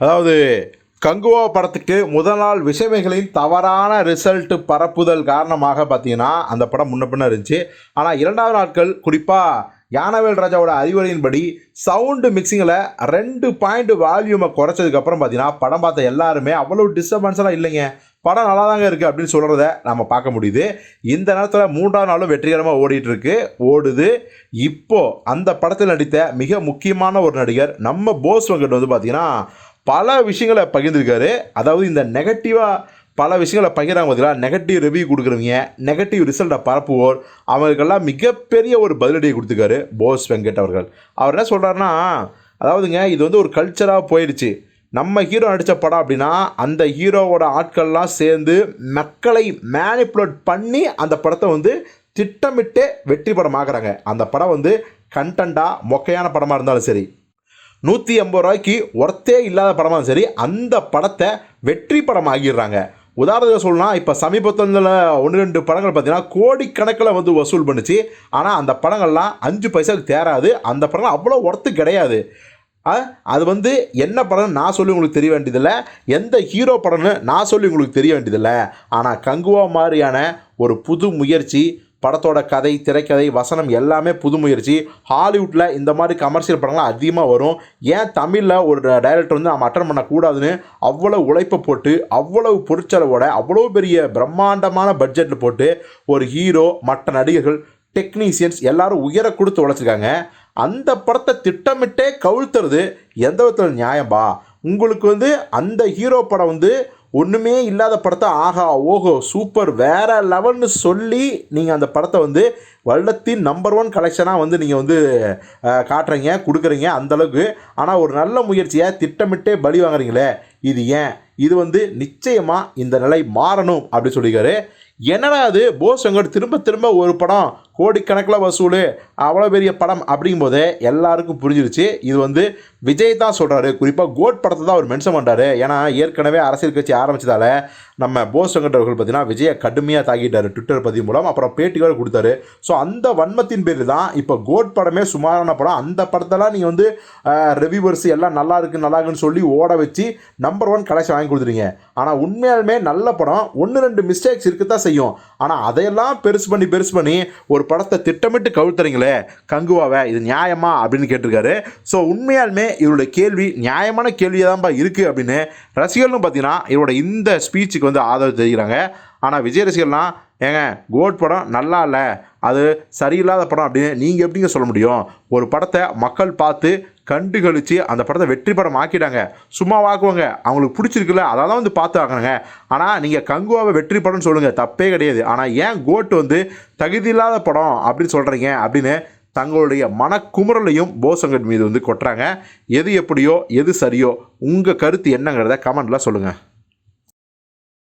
அதாவது கங்குவா படத்துக்கு முதல் நாள் விஷயமைகளின் தவறான ரிசல்ட் பரப்புதல் காரணமாக பார்த்தீங்கன்னா அந்த படம் முன்ன பின்ன இருந்துச்சு. ஆனால் இரண்டாவது நாட்கள் குறிப்பாக யானவேல் ராஜாவோட அறிவுரையின்படி சவுண்டு மிக்சிங்கில் ரெண்டு பாயிண்ட் வால்யூமை குறைச்சதுக்கப்புறம் பார்த்தீங்கன்னா படம் பார்த்த எல்லாருமே அவ்வளோ டிஸ்டர்பன்ஸ்லாம் இல்லைங்க. படம் நல்லா தாங்க இருக்குது அப்படின்னு சொல்கிறத நம்ம பார்க்க முடியுது. இந்த நேரத்தில் மூன்றாவது நாளும் வெற்றிகரமாக ஓடிட்டுருக்கு ஓடுது. இப்போ அந்த படத்தில் நடித்த மிக முக்கியமான ஒரு நடிகர் நம்ம போஸ் வெங்கட் வந்து பார்த்திங்கன்னா பல விஷயங்களை பகிர்ந்திருக்காரு. அதாவது இந்த நெகட்டிவாக பல விஷயங்களை பகிர்றாங்க பார்த்தீங்களா நெகட்டிவ் ரிவ்யூ கொடுக்குறவங்க நெகட்டிவ் ரிசல்ட்டை பரப்புவோர் அவங்களுக்கெல்லாம் மிகப்பெரிய ஒரு பதிலடியை கொடுத்துருக்காரு போஸ் வெங்கட் அவர்கள். அவர் என்ன சொல்கிறாருன்னா அதாவதுங்க இது வந்து ஒரு கல்ச்சராக போயிடுச்சு நம்ம ஹீரோ நடித்த படம் அப்படின்னா அந்த ஹீரோவோட ஆட்கள்லாம் சேர்ந்து மக்களை மேனிப்புலேட் பண்ணி அந்த படத்தை வந்து திட்டமிட்டு வெற்றி படமாக்குறாங்க. அந்த படம் வந்து கண்டென்ட்டாக மொக்கையான படமாக இருந்தாலும் சரி. நூற்றி ஐம்பது ரூபாய்க்கு ஒர்த்தே இல்லாத படமாக சரி அந்த படத்தை வெற்றி படம் ஆகிடுறாங்க உதாரணத்துக்கு சொல்லலாம் இப்போ சமீபத்தில் ஒன்று ரெண்டு படங்கள் பார்த்தீங்கன்னா கோடிக்கணக்கில் வந்து வசூல் பண்ணுச்சு. ஆனால் அந்த படங்கள்லாம் அஞ்சு பைசாவுக்கு தேராது. அந்த படம்லாம் அவ்வளோ ஒர்த்து கிடையாது. அது வந்து என்ன படம்னு நான் சொல்லி உங்களுக்கு தெரிய வேண்டியதில்லை. எந்த ஹீரோ படம்னு நான் சொல்லி உங்களுக்கு தெரிய வேண்டியதில்லை. ஆனால் கங்குவா மாதிரியான ஒரு புது முயற்சி படத்தோட கதை திரைக்கதை வசனம் எல்லாமே புது முயற்சி. ஹாலிவுட்டில் இந்த மாதிரி கமர்ஷியல் படங்கள்லாம் அதிகமாக வரும். ஏன் தமிழில் ஒரு டைரக்டர் வந்து நம்ம அட்டன் பண்ணக்கூடாதுன்னு அவ்வளோ உழைப்பை போட்டு அவ்வளவு பொருட்செலவோட அவ்வளோ பெரிய பிரம்மாண்டமான பட்ஜெட்டில் போட்டு ஒரு ஹீரோ மற்ற நடிகர்கள் டெக்னீஷியன்ஸ் எல்லாரும் உயர கொடுத்து உழைச்சிருக்காங்க. அந்த படத்தை திட்டமிட்டே கவிழ்த்துறது எந்த விதத்தில் நியாயம்பா? உங்களுக்கு வந்து அந்த ஹீரோ படம் வந்து ஒன்றுமே இல்லாத படத்தை ஆஹா ஓஹோ சூப்பர் வேற லெவல்னு சொல்லி நீங்கள் அந்த படத்தை வந்து வருடத்தின் நம்பர் ஒன் கலெக்ஷனாக வந்து நீங்கள் வந்து காட்டுறீங்க கொடுக்குறீங்க அந்தளவுக்கு ஆனால் ஒரு நல்ல முயற்சியை திட்டமிட்டே பலி வாங்குறீங்களே இது ஏன்? இது வந்து நிச்சயமாக இந்த நிலை மாறணும் அப்படி சொல்லியிருக்காரு. என்னடா அது போஸ் வெங்கட் திரும்ப திரும்ப ஒரு படம் கோடிக்கணக்கில் வசூல் அவ்வளோ பெரிய படம் அப்படிங்கும்போது எல்லாருக்கும் புரிஞ்சிருச்சு. இது வந்து விஜய் தான் சொல்கிறாரு குறிப்பாக கோட் படத்தை தான் அவர் மென்ஷன் பண்ணுறாரு ஏன்னா ஏற்கனவே அரசியல் கட்சி ஆரம்பித்ததால் நம்ம போஸ் வெங்கட் அவர்கள் பார்த்தீங்கன்னா விஜயை கடுமையாக தாக்கிட்டார் ட்விட்டர் பதிவு மூலம். அப்புறம் பேட்டிகள் கொடுத்தாரு. ஸோ அந்த வன்மத்தின் பேர் தான் இப்போ கோட் படமே சுமாரான படம். அந்த படத்தெல்லாம் நீங்கள் வந்து ரிவ்யூவர்ஸ் எல்லாம் நல்லா இருக்கு நல்லா இருக்குன்னு சொல்லி ஓட வச்சு நம்பர் ஒன் கலெக்ஷன் வாங்கி கொடுத்துறீங்க ஆனால் உண்மையாலுமே நல்ல படம். ஒன்று ரெண்டு மிஸ்டேக்ஸ் இருக்க தான் செய்யும். ஆனால் அதையெல்லாம் பெருசு பண்ணி பெருசு பண்ணி ஒரு படத்தை திட்டமிட்டு கவுழ்த்துறீங்களே கங்குவாவை இது நியாயமா அப்படின்னு கேட்டிருக்காரு. ஸோ உண்மையாலுமே இவருடைய கேள்வி நியாயமான கேள்வியாக தான்ப்பா இருக்குது அப்படின்னு ரசிகர்களும் பார்த்தீங்கன்னா இவரோட இந்த ஸ்பீச்சுக்கு வந்து ஆதரவு தெரிவிக்கிறாங்க. ஆனால் விஜய் ரசிகர்லாம் ஏங்க கோட் படம் நல்லா இல்லை. அது சரியில்லாத படம் அப்படின்னு நீங்கள் எப்படிங்க சொல்ல முடியும்? ஒரு படத்தை மக்கள் பார்த்து கண்டு கழித்து அந்த படத்தை வெற்றி படம் ஆக்கிட்டாங்க. சும்மா வாக்குவாங்க. அவங்களுக்கு பிடிச்சிருக்குல்ல அதை தான் வந்து பார்த்து ஆக்கணுங்க ஆனால் நீங்கள் கங்குவாவை வெற்றி படம்னு சொல்லுங்கள் தப்பே கிடையாது. ஆனால் ஏன் கோட் வந்து தகுதி இல்லாத படம் அப்படின்னு சொல்கிறீங்க அப்படின்னு தங்களுடைய மனக்குமுறலையும் போசங்கட் மீது வந்து கொட்டுறாங்க. எது எப்படியோ எது சரியோ உங்கள் கருத்து என்னங்கிறத கமெண்ட்டில் சொல்லுங்கள்